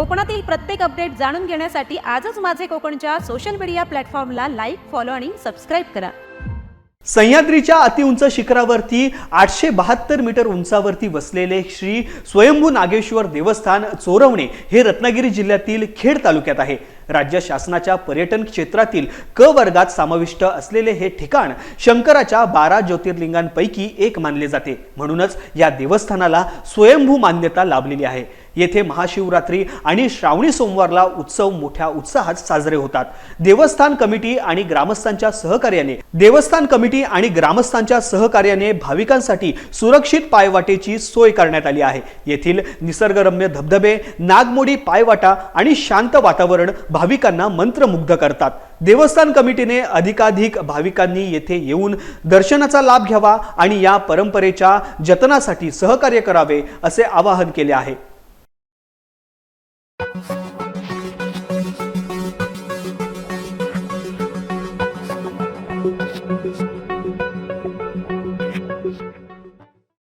कोकणातील प्रत्येक अपडेट जाणून घेण्यासाठी आजच माझे कोकणच्या सोशल मीडिया प्लॅटफॉर्मला लाईक फॉलो आणि सबस्क्राईब करा. सह्याद्रीच्या अतिउंच शिखरावरती आठशे बहात्तर मीटर उंचावरती वसलेले श्री स्वयंभू नागेश्वर देवस्थान चोरवणे हे रत्नागिरी जिल्ह्यातील खेड तालुक्यात आहे. राज्य शासनाच्या पर्यटन क्षेत्रातील क वर्गात समाविष्ट असलेले हे ठिकाण शंकराच्या बारा ज्योतिर्लिंगांपैकी एक मानले जाते. म्हणूनच या देवस्थानाला स्वयंभू मान्यता लाभलेली आहे. येथे महाशिवरात्री आणि श्रावणी सोमवारला उत्सव मोठ्या उत्साहात साजरे होतात. देवस्थान कमिटी आणि ग्रामस्थांच्या सहकार्याने देवस्थान कमिटी आणि ग्रामस्थांच्या सहकार्याने भाविकांसाठी सुरक्षित पायवाटेची सोय करण्यात आली आहे. येथील निसर्गरम्य धबधबे नागमोडी पायवाटा आणि शांत वातावरण भाविकांना मंत्रमुग्ध करतात. देवस्थान कमिटीने अधिकाधिक भाविकांनी येथे येऊन दर्शनाचा लाभ घ्यावा आणि या परंपरेच्या जतनासाठी सहकार्य करावे असे आवाहन केले आहे. Thank you.